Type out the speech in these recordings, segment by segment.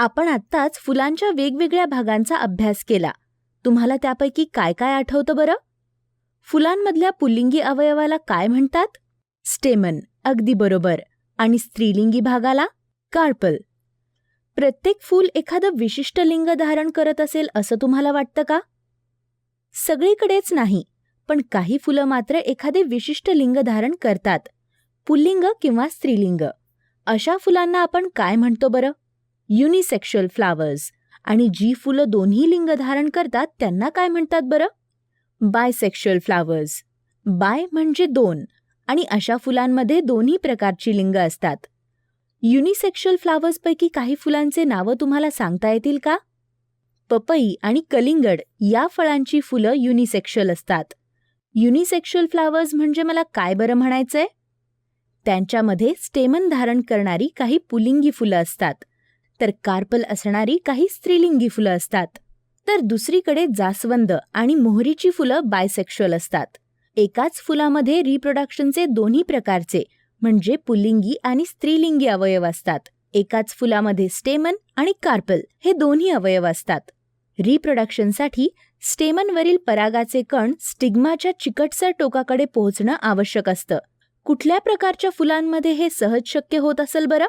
आपण आत्ताच फुलांच्या वेगवेगळ्या भागांचा अभ्यास केला. तुम्हाला त्यापैकी काय काय आठवतं बरं? फुलांमधल्या पुल्लिंगी अवयवाला काय म्हणतात? स्टेमन अगदी बरोबर. आणि स्त्रीलिंगी भागाला? कार्पल प्रत्येक फूल एखादं विशिष्ट लिंग धारण करत असेल असं तुम्हाला वाटतं का? सगळीकडेच नाही पण काही फुलं मात्र एखादे विशिष्ट लिंग धारण करतात. पुल्लिंग किंवा स्त्रीलिंग. अशा फुलांना आपण काय म्हणतो बरं? Unisexual flowers. आणि जी फुलं दोन्ही लिंग धारण करतात त्यांना काय म्हणतात बरं? Bisexual flowers. बाय म्हणजे दोन. आणि अशा फुलांमध्ये दोन्ही प्रकारची लिंग असतात. युनिसेक्शुअल फ्लावर्सपैकी काही फुलांचे नावं तुम्हाला सांगता येतील का? पपई आणि कलिंगड या फळांची फुलं युनिसेक्शुअल असतात. युनिसेक्शुअल फ्लावर्स म्हणजे मला काय बरं म्हणायचंय? त्यांच्यामध्ये स्टेमन धारण करणारी काही पुलिंगी फुलं असतात. तर कार्पल असणारी काही स्त्रीलिंगी फुलं असतात. तर दुसरीकडे जास्वंद आणि मोहरीची फुलं बायसेक्शुअल असतात. एकाच फुलामध्ये रिप्रोडक्शनचे दोन्ही प्रकारचे म्हणजे पुल्लिंगी आणि स्त्रीलिंगी अवयव असतात. एकाच फुलामध्ये स्टेमन आणि कार्पल हे दोन्ही अवयव असतात. रिप्रोडक्शनसाठी स्टेमनवरील परागाचे कण स्टिग्माच्या चिकटसर टोकाकडे पोहोचणं आवश्यक असतं. कुठल्या प्रकारच्या फुलांमध्ये हे सहज शक्य होत असेल बरं?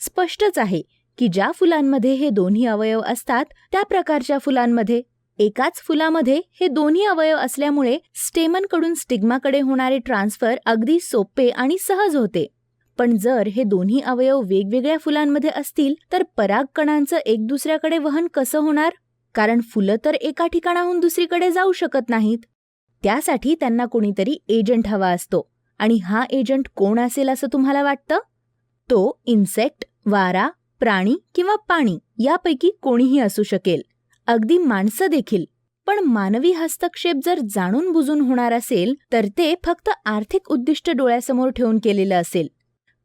स्पष्टच आहे. की ज्या फुलांमध्ये हे दोन्ही अवयव असतात त्या प्रकारच्या फुलांमध्ये. एकाच फुलामध्ये हे दोन्ही अवयव असल्यामुळे स्टेमनकडून स्टिग्माकडे होणारे ट्रान्सफर अगदी सोपे आणि सहज होते. पण जर हे दोन्ही अवयव वेगवेगळ्या फुलांमध्ये असतील तर परागकणांचं एक दुसऱ्याकडे वहन कसं होणार? कारण फुलं तर एका ठिकाणाहून दुसरीकडे जाऊ शकत नाहीत. त्यासाठी त्यांना कोणीतरी एजंट हवा असतो. आणि हा एजंट कोण असेल असं तुम्हाला वाटतं? तो इन्सेक्ट वारा प्राणी किंवा पाणी यापैकी कोणीही असू शकेल. अगदी माणसं देखील. पण मानवी हस्तक्षेप जर जाणून बुजून होणार असेल तर ते फक्त आर्थिक उद्दिष्ट डोळ्यासमोर ठेवून केलेलं असेल.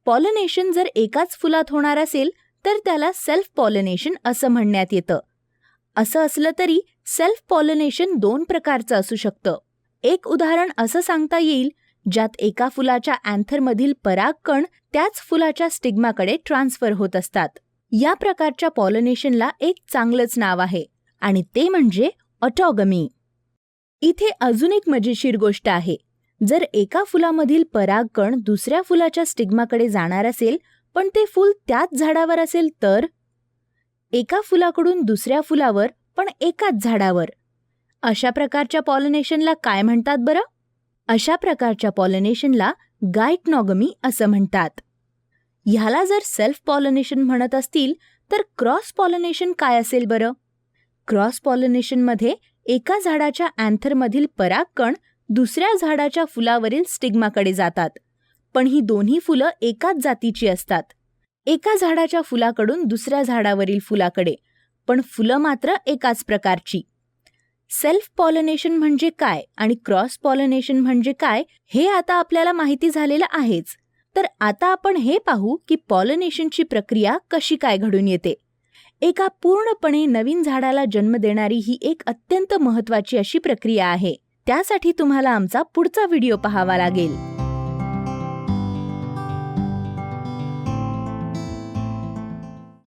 पॉलिनेशन जर एकाच फुलात होणार असेल तर त्याला सेल्फ पॉलिनेशन असं म्हणण्यात येतं. असं असलं तरी सेल्फ पॉलिनेशन दोन प्रकारचं असू शकतं. एक उदाहरण असं सांगता येईल ज्यात एका फुलाच्या अँथरमधील परागकण त्याच फुलाच्या स्टिग्माकडे ट्रान्सफर होत असतात. या प्रकारच्या पॉलिनेशनला एक चांगलंच नाव आहे आणि ते म्हणजे ऑटॉगमी. इथे अजून एक मजेशीर गोष्ट आहे जर एका फुलामधील परागकण दुसऱ्या फुलाच्या स्टिग्माकडे जाणार असेल पण ते फूल त्याच झाडावर असेल तर? एका फुलाकडून दुसऱ्या फुलावर पण एकाच झाडावर. अशा प्रकारच्या पॉलिनेशनला काय म्हणतात बरं? अशा प्रकारच्या पॉलिनेशनला गायटनॉगमी असं म्हणतात. ह्याला जर सेल्फ पॉलिनेशन म्हणत असतील तर क्रॉस पॉलिनेशन काय असेल बरं? क्रॉस पॉलिनेशनमध्ये एका झाडाच्या अँथरमधील परागकण दुसऱ्या झाडाच्या फुलावरील स्टिग्माकडे जातात. पण ही दोन्ही फुलं एकाच जातीची असतात. एका झाडाच्या फुलाकडून दुसऱ्या झाडावरील फुलाकडे पण फुलं मात्र एकाच प्रकारची. सेल्फ पॉलिनेशन म्हणजे काय आणि क्रॉस पॉलिनेशन म्हणजे काय हे आता आपल्याला माहिती झालेलं आहेच. तर आता आपण हे पाहू की पॉलिनेशनची प्रक्रिया कशी काय घडून येते. एका पूर्णपणे नवीन झाडाला जन्म देणारी ही एक अत्यंत महत्वाची अशी प्रक्रिया आहे. त्यासाठी तुम्हाला आमचा पुढचा व्हिडिओ पाहावा लागेल.